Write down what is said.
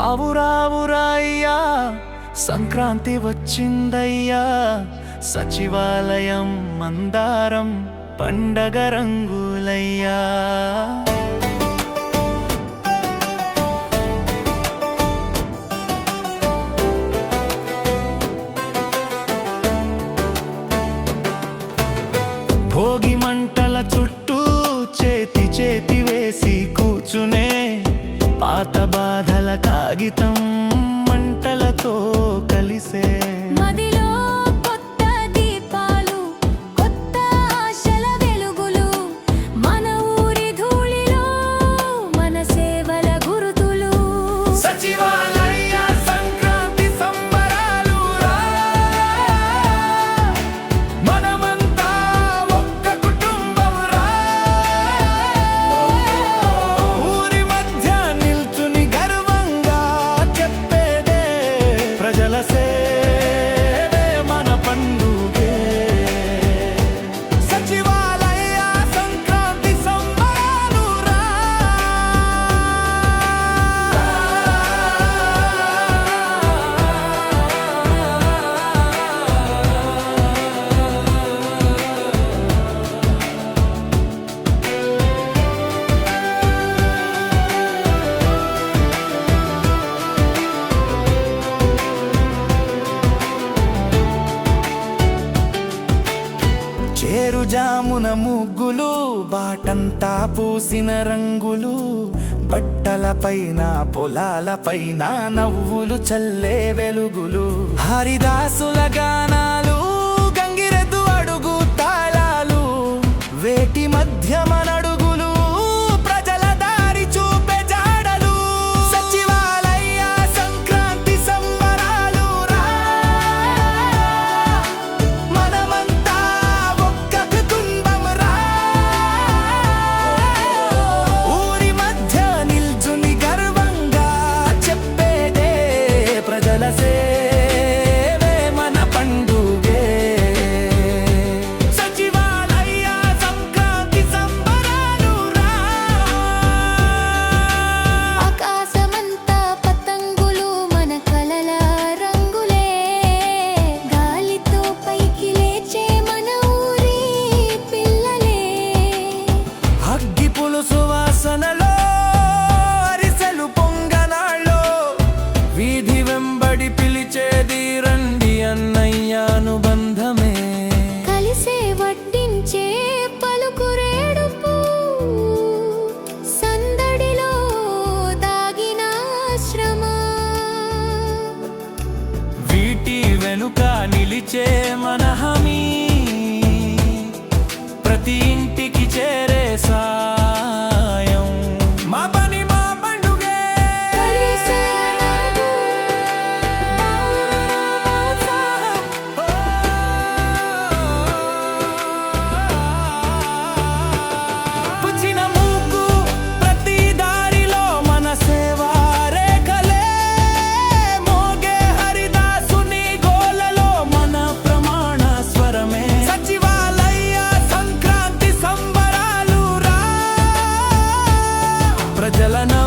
ఆవురావురాయ్యా సంక్రాంతి వచ్చిందయ్యా సచివాలయం మందారం పండగ రంగులయ్యా. జామున ముగ్గులు బాటంతా పూసిన రంగులు బట్టల పైన పొలాల పైన నవ్వులు చల్లే వెలుగులు. హరిదాసుల గాన జలన